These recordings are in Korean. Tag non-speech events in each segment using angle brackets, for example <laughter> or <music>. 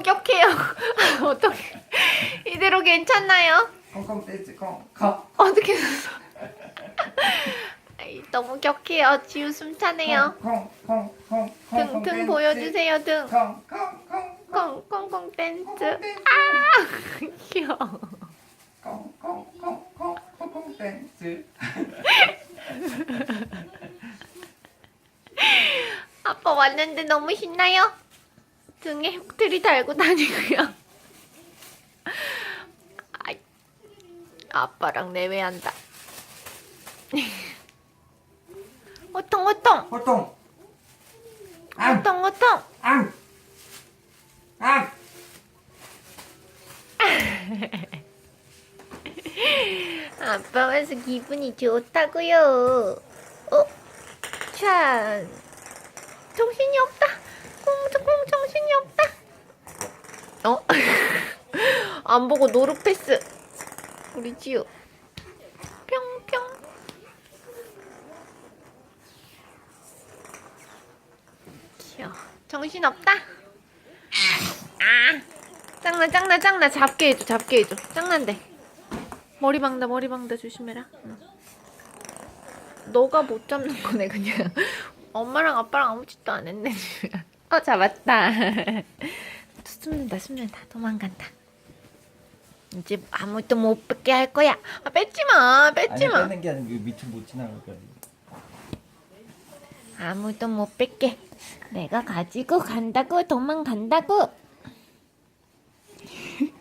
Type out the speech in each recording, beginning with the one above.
합격해요. 어떻게 이대로 괜찮나요? 콩콩 떼지 콩콩 어떻게 됐어? 아이, 너무 격해요. 지우 숨 차네요. 콩콩콩콩 등, 등 보여주세요, 등. 콩콩콩 콩콩콩 댄스. 콩콩 댄스. 아, 귀여워. 콩콩콩콩 콩콩 댄스 아빠 왔는데 너무 신나요? 등에 흙들이 달고 다니고요. 아빠랑 내외한다. 호통 호통 호통 앙 호통 호통. 앙 앙. 아빠 와서 기분이 좋다고요. 어? 참 정신이 없다. 꽁꽁 정신이 없다. 어? 안 보고 노루 패스. 우리 지우. 뿅뿅. 귀여워. 정신 없다. 아. 짱나 짱나 짱나 잡게 해줘 잡게 해줘 짱난데 머리 박다 머리 박다 조심해라 응. 너가 못 잡는 거네 그냥 <laughs> 엄마랑 아빠랑 아무 짓도 안 했네. 어 잡았다 <laughs> 숨는다 숨는다 도망간다 이제 아무도 못 뺏게 할 거야. 아 뺏지 마 뺏지마. 게 아니고 밑에 못 지나갈까 아무도 못 뺏게. 내가 가지고 간다고 도망간다고. <laughs>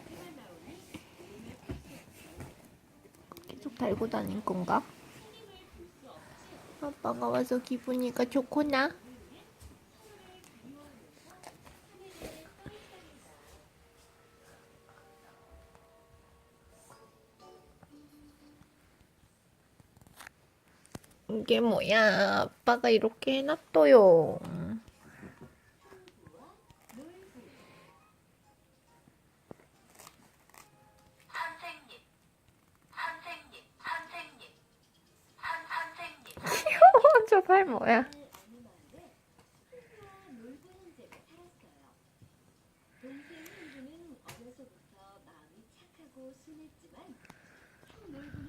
계속 달고 다닐 건가? 아빠가 와서 기분이가 좋구나 이게 뭐야? 아빠가 이렇게 해놨어요. 선생님, 선생님, 선생님, 선 선생님. 귀여워 <laughs> 저발 뭐야? 동생 흥부는 어려서부터 마음이 착하고 순했지만 총 놀고는